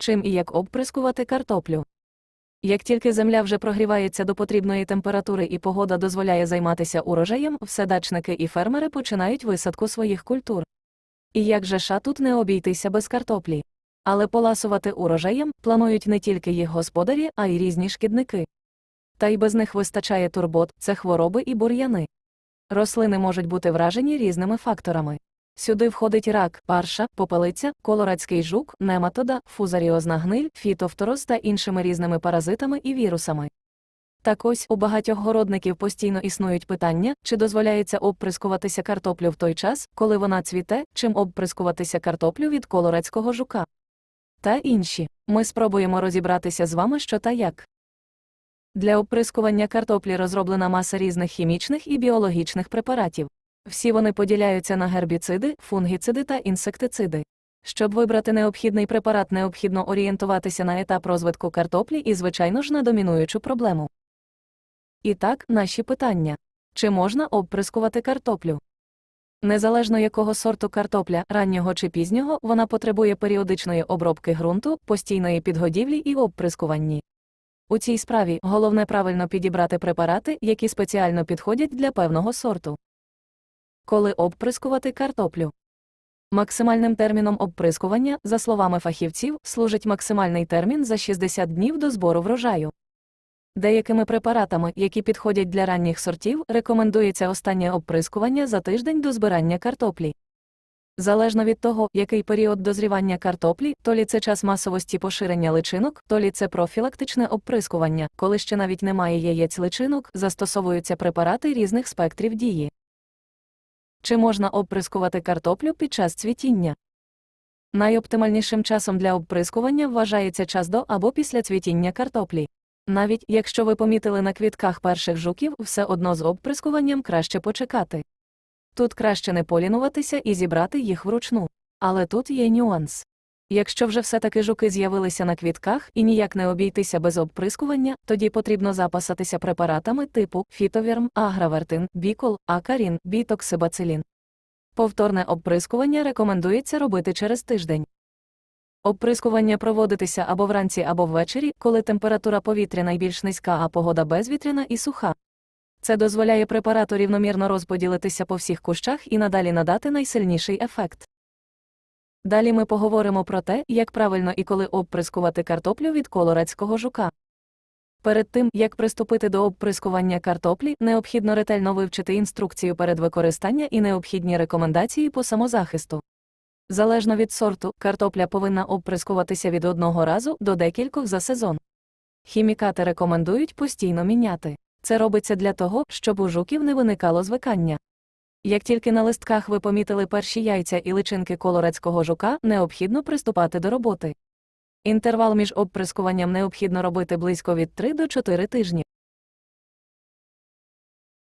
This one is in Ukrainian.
Чим і як обприскувати картоплю. Як тільки земля вже прогрівається до потрібної температури і погода дозволяє займатися урожаєм, все дачники і фермери починають висадку своїх культур. І як же ша тут не обійтися без картоплі? Але поласувати урожаєм планують не тільки їх господарі, а й різні шкідники. Та й без них вистачає турбот, це хвороби і бур'яни. Рослини можуть бути вражені різними факторами. Сюди входить рак, парша, попелиця, колорадський жук, нематода, фузаріозна гниль, фітофтороз та іншими різними паразитами і вірусами. Так ось у багатьох городників постійно існують питання, чи дозволяється обприскуватися картоплю в той час, коли вона цвіте, чим обприскуватися картоплю від колорадського жука. Та інші. Ми спробуємо розібратися з вами, що та як. Для обприскування картоплі розроблена маса різних хімічних і біологічних препаратів. Всі вони поділяються на гербіциди, фунгіциди та інсектициди. Щоб вибрати необхідний препарат, необхідно орієнтуватися на етап розвитку картоплі і, звичайно ж, на домінуючу проблему. І так, наші питання: чи можна обприскувати картоплю? Незалежно якого сорту картопля, раннього чи пізнього, вона потребує періодичної обробки ґрунту, постійної підгодівлі і обприскуванні. У цій справі головне правильно підібрати препарати, які спеціально підходять для певного сорту. Коли обприскувати картоплю. Максимальним терміном обприскування, за словами фахівців, служить максимальний термін за 60 днів до збору врожаю. Деякими препаратами, які підходять для ранніх сортів, рекомендується останнє обприскування за тиждень до збирання картоплі. Залежно від того, який період дозрівання картоплі, то лі це час масовості поширення личинок, то лі це профілактичне обприскування, коли ще навіть немає яєць личинок, застосовуються препарати різних спектрів дії. Чи можна обприскувати картоплю під час цвітіння? Найоптимальнішим часом для обприскування вважається час до або після цвітіння картоплі. Навіть якщо ви помітили на квітках перших жуків, все одно з обприскуванням краще почекати. Тут краще не полінуватися і зібрати їх вручну. Але тут є нюанс. Якщо вже все-таки жуки з'явилися на квітках і ніяк не обійтися без обприскування, тоді потрібно запасатися препаратами типу фітовірм, агравертин, бікол, акарін, бітоксибацилін. Повторне обприскування рекомендується робити через тиждень. Обприскування проводитися або вранці, або ввечері, коли температура повітря найбільш низька, а погода безвітряна і суха. Це дозволяє препарату рівномірно розподілитися по всіх кущах і надалі надати найсильніший ефект. Далі ми поговоримо про те, як правильно і коли обприскувати картоплю від колорадського жука. Перед тим, як приступити до обприскування картоплі, необхідно ретельно вивчити інструкцію перед використання і необхідні рекомендації по самозахисту. Залежно від сорту, картопля повинна обприскуватися від одного разу до декількох за сезон. Хімікати рекомендують постійно міняти. Це робиться для того, щоб у жуків не виникало звикання. Як тільки на листках ви помітили перші яйця і личинки колорадського жука, необхідно приступати до роботи. Інтервал між обприскуванням необхідно робити близько від 3 до 4 тижнів.